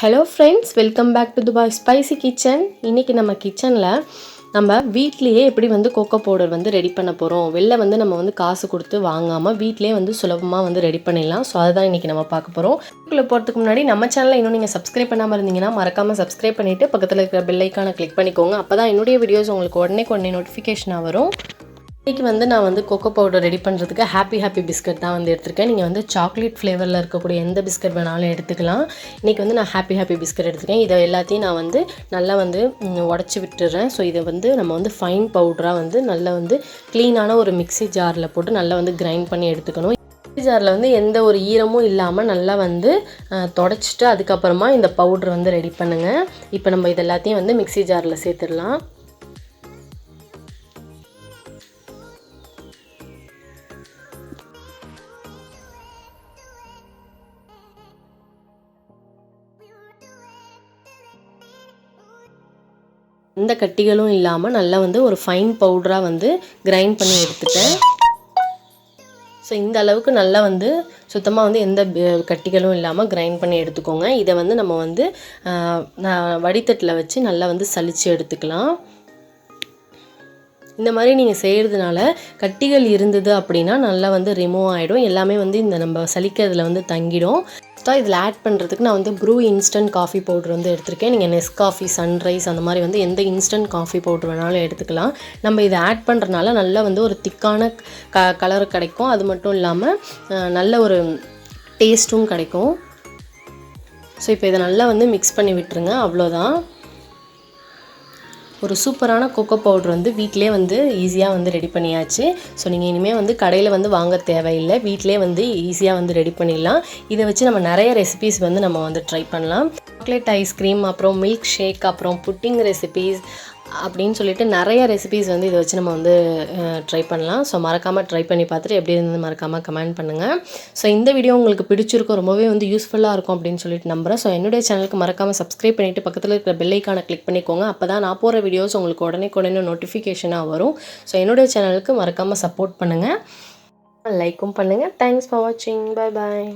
Hello friends welcome back to Dubai spicy kitchen இன்றைக்கி நம்ம கிச்சனில் நம்ம வீட்லேயே எப்படி வந்து கோகோ பவுடர் வந்து ரெடி பண்ண போகிறோம் வெளில வந்து நம்ம வந்து காசு கொடுத்து வாங்காமல் வீட்லேயே வந்து சுலபமாக வந்து ரெடி பண்ணிடலாம். ஸோ அதுதான் இன்றைக்கி நம்ம பார்க்க போகிறோம் வீட்டில் போகிறதுக்கு முன்னாடி நம்ம சேனலில் இன்னும் நீங்கள் சப்ஸ்கிரைப் பண்ணாமல் இருந்தீங்கன்னா மறக்காமல் சப்ஸ்கிரைப் பண்ணிவிட்டு பக்கத்தில் இருக்கிற பெல்லைக்கான கிளிக் பண்ணிக்கோங்க. அப்போ தான் என்னுடைய வீடியோஸ் உங்களுக்கு உடனே உடனே நோட்டிஃபிகேஷனாக வரும். இன்றைக்கி வந்து நான் வந்து கொக்கோ பவுடர் ரெடி பண்ணுறதுக்கு ஹாப்பி ஹாப்பி பிஸ்கட் தான் வந்து எடுத்திருக்கேன். நீங்கள் வந்து சாக்லேட் ஃப்ளேவரில் இருக்கக்கூடிய எந்த பிஸ்கட் வேணாலும் எடுத்துக்கலாம். இன்றைக்கி வந்து நான் ஹாப்பி ஹாப்பி பிஸ்கட் எடுத்துருக்கேன். இதை எல்லாத்தையும் நான் வந்து நல்லா வந்து உடச்சி விட்டுறேன். ஸோ இதை வந்து நம்ம வந்து ஃபைன் பவுடராக வந்து நல்லா வந்து க்ளீனான ஒரு மிக்ஸி ஜாரில் போட்டு நல்லா வந்து கிரைண்ட் பண்ணி எடுத்துக்கணும். மிக்ஸி ஜாரில் வந்து எந்த ஒரு ஈரமும் இல்லாமல் நல்லா வந்து தொடச்சிட்டு அதுக்கப்புறமா இந்த பவுட்ரு வந்து ரெடி பண்ணுங்கள் இப்போ நம்ம இது எல்லாத்தையும் வந்து மிக்ஸி ஜாரில் சேர்த்துடலாம். எந்த கட்டிகளும் இல்லாமல் நல்லா வந்து ஒரு ஃபைன் பவுடராக வந்து கிரைண்ட் பண்ணி எடுத்துட்டேன். ஸோ இந்த அளவுக்கு நல்லா வந்து சுத்தமாக வந்து எந்த கட்டிகளும் இல்லாமல் கிரைண்ட் பண்ணி எடுத்துக்கோங்க. இதை வந்து நம்ம வந்து வடித்தட்டில் வச்சு நல்லா வந்து சளிச்சு எடுத்துக்கலாம். இந்த மாதிரி நீங்கள் செய்கிறதுனால கட்டிகள் இருந்தது அப்படின்னா நல்லா வந்து ரிமூவ் ஆகிடும் எல்லாமே வந்து இந்த நம்ம சலிக்கிறதுல வந்து தங்கிடும். லாஸ்ட்டாக இதில் ஆட் பண்ணுறதுக்கு நான் வந்து ப்ரூ இன்ஸ்டன்ட் காஃபி பவுடர் வந்து எடுத்திருக்கேன். நீங்கள் நெஸ் காஃபி சன்ரைஸ் அந்த மாதிரி வந்து எந்த இன்ஸ்டன்ட் காஃபி பவுடர் வேணாலும் எடுத்துக்கலாம். நம்ம இதை ஆட் பண்ணுறனால நல்லா வந்து ஒரு திக்கான க கலர் கிடைக்கும். அது மட்டும் இல்லாமல் நல்ல ஒரு டேஸ்ட்டும் கிடைக்கும். ஸோ இப்போ இதை நல்லா வந்து மிக்ஸ் பண்ணி விட்டுருங்க. அவ்வளோதான். ஒரு சூப்பரான கொக்கோ பவுடர் வந்து வீட்டிலே வந்து ஈஸியாக வந்து ரெடி பண்ணியாச்சு. ஸோ நீங்கள் இனிமேல் வந்து கடையில் வந்து வாங்க தேவையில்லை. வீட்டிலே வந்து ஈஸியாக வந்து ரெடி பண்ணிடலாம். இதை வச்சு நம்ம நிறைய ரெசிபிஸ் வந்து நம்ம வந்து ட்ரை பண்ணலாம். சாக்லேட் ஐஸ்கிரீம் அப்புறம் மில்க் ஷேக் அப்புறம் புட்டிங் ரெசிபீஸ் அப்படின்னு சொல்லிட்டு நிறைய ரெசிபிஸ் வந்து இதை வச்சு நம்ம வந்து ட்ரை பண்ணலாம். ஸோ மறக்காமல் ட்ரை பண்ணி பார்த்துட்டு எப்படி இருந்து மறக்காமல் கமெண்ட் பண்ணுங்கள் ஸோ இந்த வீடியோ உங்களுக்கு பிடிச்சிருக்கும் ரொம்பவே வந்து யூஸ்ஃபுல்லாக இருக்கும் அப்படின்னு சொல்லிட்டு நம்புகிறேன் ஸோ என்னுடைய சேனலுக்கு மறக்காமல் சப்ஸ்கிரைப் பண்ணிவிட்டு பக்கத்தில் இருக்கிற பெல்லைக்கான கிளிக் பண்ணிக்கோங்க. அப்போ தான் நான் போகிற வீடியோஸ் உங்களுக்கு உடனே உடனே நோட்டிஃபிகேஷனாக வரும். ஸோ என்னுடைய சேனலுக்கு மறக்காமல் சப்போர்ட் பண்ணுங்கள் லைக்கும் பண்ணுங்கள் தேங்க்ஸ் ஃபார் வாட்சிங் பாய் பாய்